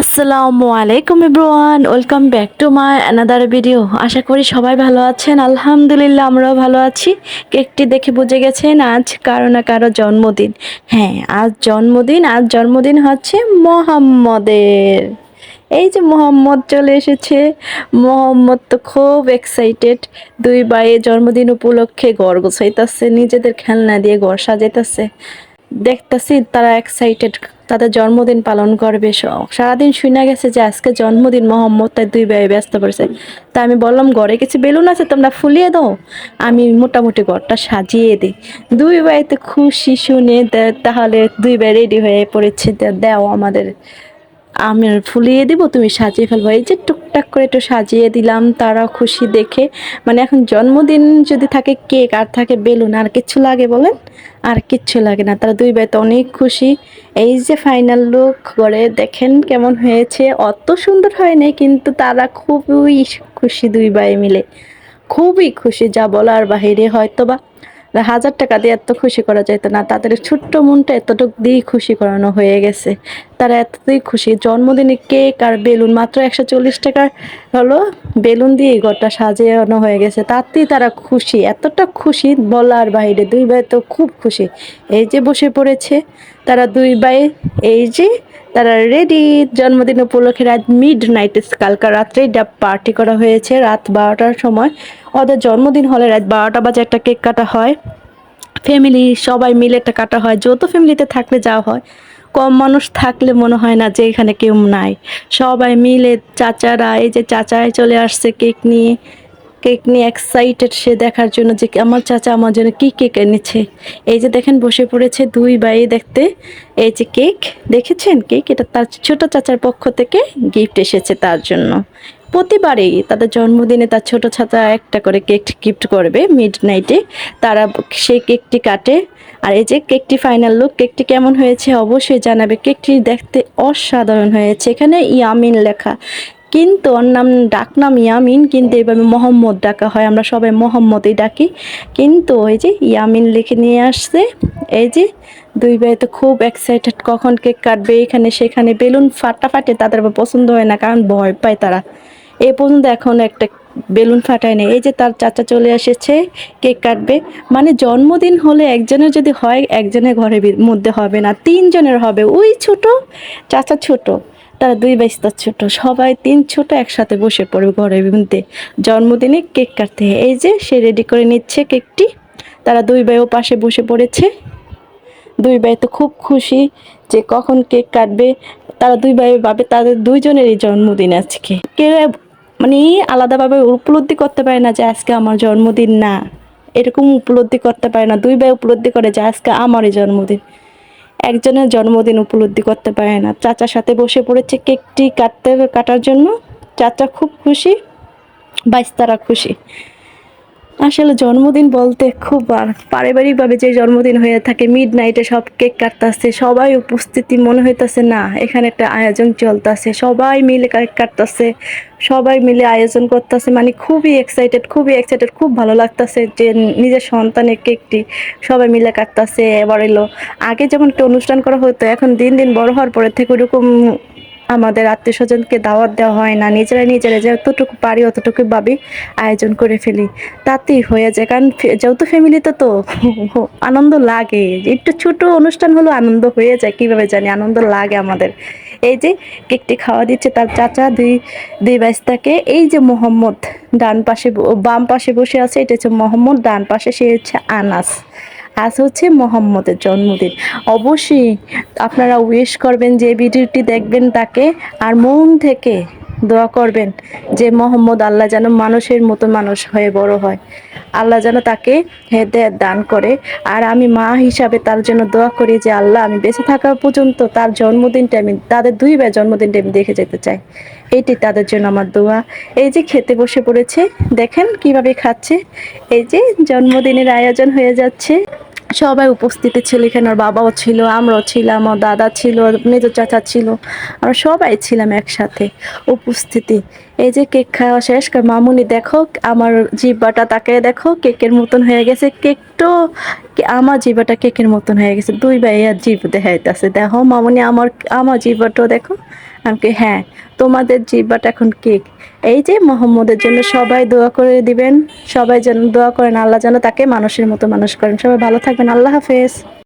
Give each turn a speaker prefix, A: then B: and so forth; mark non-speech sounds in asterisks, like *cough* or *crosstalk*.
A: আসসালামু আলাইকুম everyone welcome back to my another video আশা করি সবাই ভালো আছেন। আলহামদুলিল্লাহ, আমরাও ভালো আছি। কেকটি দেখে বুঝে গেছেন, আজ কারও না কারও জন্মদিন। হ্যাঁ আজ জন্মদিন। আজ জন্মদিন হচ্ছে মোহাম্মদের। এই যে মোহাম্মদ চলে এসেছে। মোহাম্মদ তো খুব এক্সাইটেড দুই ভাইয়ের জন্মদিন উপলক্ষে ঘর গোছাইতেছে, নিজেদের খেলনা দিয়ে ঘর সাজাইতেছে। দেখতেছি তারা এক্সাইটেড তাদের জন্মদিন পালন করবে সারাদিন শুনে গেছে যে আজকে জন্মদিন, মোহাম্মদ তাই দুই ভাই ব্যস্ত পড়েছে। তা আমি বললাম, ঘরে কিছু বেলুন আছে, তোমরা ফুলিয়ে দাও। আমি মোটামুটি ঘরটা সাজিয়ে দিই। দুই ভাই তো খুশি শুনে তাহলে দুই ভাই রেডি হয়ে পড়েছে দাও আমাদের আমি ফুলিয়ে দিব, তুমি সাজিয়ে ফেলব। এই যে টুকটাক করে একটু সাজিয়ে দিলাম তারা খুশি দেখে। মানে এখন জন্মদিন যদি থাকে, কেক আর থাকে বেলুন, আর কিচ্ছু লাগে বলেন? আর কিচ্ছু লাগে না, তারা দুই ভাই তো অনেক খুশি। এই যে ফাইনাল লুক করে, দেখেন কেমন হয়েছে। অত সুন্দর হয়নি, কিন্তু তারা খুবই খুশি দুই ভাই মিলে। খুবই খুশি, যা বলার বাহিরে হয়তো বা হাজার টাকা দিয়ে এত খুশি করা যেত না, তাদের ছোট্ট মনটা এতটুকু দিয়ে খুশি করানো হয়ে গেছে। তারা এতটাই খুশি। জন্মদিনে কেক আর বেলুন, মাত্র একশো চল্লিশ টাকার হলো বেলুন দিয়ে ঘরটা সাজানো হয়ে গেছে। তাতেই তারা খুশি। এতটা খুশি বলার বাইরে দুই ভাই তো খুব খুশি। এই যে বসে পড়েছে, তারা দুই ভাই, এই যে তারা রেডি জন্মদিন উপলক্ষে রাত মিড নাইটে কালকা রাত্রেই পার্টি করা হয়েছে। রাত বারোটার সময় ওদের জন্মদিন হলে রাত বারোটা বাজে একটা কেক কাটা হয়। ফ্যামিলি সবাই মিলে একটা কাটা হয়। যৌথ ফ্যামিলিতে থাকলে যাওয়া হয়। কম মানুষ থাকলে মনে হয় না যে এখানে কেউ নাই। সবাই মিলে চাচারা, এই যে চাচাই চলে আসছে কেক নিয়ে। কেক নিয়ে এক্সাইটেড সে দেখার জন্য যে আমার চাচা আমার জন্য কী কেক এনেছে। এই যে দেখেন বসে পড়েছে দুই ভাই দেখতে। এই যে কেক, দেখেছেন? কেক এটা তার ছোট চাচার পক্ষ থেকে গিফট এসেছে তার জন্য। প্রতিবারেই তাদের জন্মদিনে তার ছোট ছাতা একটা করে কেক গিফট করবে মিড নাইটে তারা সেই কেকটি কাটে। আর এই যে কেকটি ফাইনাল লুক কেকটি কেমন হয়েছে অবশ্যই জানাবে। কেকটি দেখতে অসাধারণ হয়েছে। এখানে ইয়ামিন লেখা। কিন্তু ওর নাম ডাকনাম ইয়ামিন, কিন্তু এবার মোহাম্মদ ডাকা হয়। আমরা সবাই মোহাম্মদই ডাকি। কিন্তু ওই যে ইয়ামিন লিখে নিয়ে আসছে। এই যে দুই ভাই তো খুব এক্সাইটেড কখন কেক কাটবে, এখানে সেখানে বেলুন ফাটাফাটে তাদের পছন্দ হয় না, কারণ ভয় পায় তারা। এ পর্যন্ত এখন একটা বেলুন ফাটায় নেই এই যে তার চাচা চলে এসেছে, কেক কাটবে। মানে জন্মদিন হলে একজনের যদি হয়, একজনের ঘরের মধ্যে হবে না, তিনজনের হবে। ওই ছোট, চাচা ছোট, তারা দুই বাইশটা ছোট। সবাই তিন ছোট একসাথে বসে পড়বে ঘরের মধ্যে। জন্মদিনে কেক কাটতে। এই যে সে রেডি করে নিচ্ছে কেকটি। তারা দুই ভাইও পাশে বসে পড়েছে। দুই ভাই তো খুব খুশি যে কখন কেক কাটবে। তারা দুই ভাই ভাবে তাদের দুইজনেরই জন্মদিন আজকে। কেউ মানে আলাদাভাবে উপলব্ধি করতে পারে না যে আজকে আমার জন্মদিন না। এরকম উপলব্ধি করতে পারে না। দুই ভাই উপলব্ধি করে যে আজকে আমারই জন্মদিন। একজনের জন্মদিন উপলব্ধি করতে পারে না। চাচার সাথে বসে পড়েছে কেকটি কাটতে কাটার জন্য। চাচা খুব খুশি বাইস্তারা খুশি। আসলে জন্মদিন বলতে খুব পারিবারিকভাবে যে জন্মদিন হয়ে থাকে মিড নাইটে সব কেক কাটতেছে, সবাই উপস্থিতি মনে হইতাছে, না, এখানে একটা আয়োজন চলতেছে। সবাই মিলে কেক কাটতেছে, সবাই মিলে আয়োজন করতেছে মানে খুবই এক্সাইটেড খুবই এক্সাইটেড খুব ভালো লাগতেছে যে নিজের সন্তানের কেকটি সবাই মিলে কাটতেছে। এবার এলো, আগে যেমন একটা অনুষ্ঠান করা হতো, এখন দিন দিন বড় হওয়ার পরে থেকে ওরকম আমাদের আত্মীয় স্বজনকে দাওয়াত দেওয়া হয় না। নিজেরা নিজেরা যতটুকু পারি অতটুকু ভাবি আয়োজন করে ফেলি। তাতেই হয়ে যায়। কারণ যেহেতু ফ্যামিলিতে তো *laughs* আনন্দ লাগে। একটু ছোট অনুষ্ঠান হলো আনন্দ হয়ে যায়। কীভাবে জানি? আনন্দ লাগে আমাদের। এই যে কেকটি খাওয়া দিচ্ছে তার চাচা, দুই দুই বাইস্তাকে এই যে মোহাম্মদ, ডান পাশে বাম পাশে বসে আছে। এটা হচ্ছে মোহাম্মদ, ডান পাশে সে হচ্ছে আনাস। আজ হচ্ছে মোহাম্মদের জন্মদিন। অবশ্যই আপনারা উইশ করবেন যে ভিডিওটি দেখবেন তাকে, আর মন থেকে দোয়া করবেন যে মোহাম্মদ আল্লাহ যেন মানুষের মতো মানুষ হয়ে বড় হয়। আল্লাহ যেন তাকে হেদায়ত দান করে। আর আমি মা হিসাবে তার জন্য দোয়া করি যে, আল্লাহ, আমি বেঁচে থাকা পর্যন্ত তার জন্মদিনটা আমি, তাদের দুই ভাই জন্মদিনটা আমি দেখে যেতে চাই। এইটি তাদের জন্য আমার দোয়া। এই যে খেতে বসে পড়েছে, দেখেন কীভাবে খাচ্ছে। এই যে জন্মদিনের আয়োজন হয়ে যাচ্ছে। সবাই উপস্থিত ছিল, এখানে ওর বাবাও ছিল, আমরাও ছিলাম, ওর দাদা ছিল, মেজো চাচা ছিল, আমরা সবাই ছিলাম একসাথে উপস্থিতি। এই যে কেক খাওয়া শেষ করে মামুনি, দেখো, আমার জিব্বাটা তাকে দেখো, কেকের মতন হয়ে গেছে, কেকটো আমার জিব্বাটা কেকের মতন হয়ে গেছে, দুই ভাই আর জিভ দেখাইতেছে, দেখো, মামুনি, আমার আমার জিব্বাটাও দেখো আমাকে হ্যাঁ তোমাদের জিব্বাটা এখন কেক। এই যে মোহাম্মদের জন্য সবাই দোয়া করে দিবেন, সবাই যেন দোয়া করেন, আল্লাহ যেন তাকে মানুষের মতো মানুষ করেন। সবাই ভালো থাকবেন, আল্লাহ হাফেজ।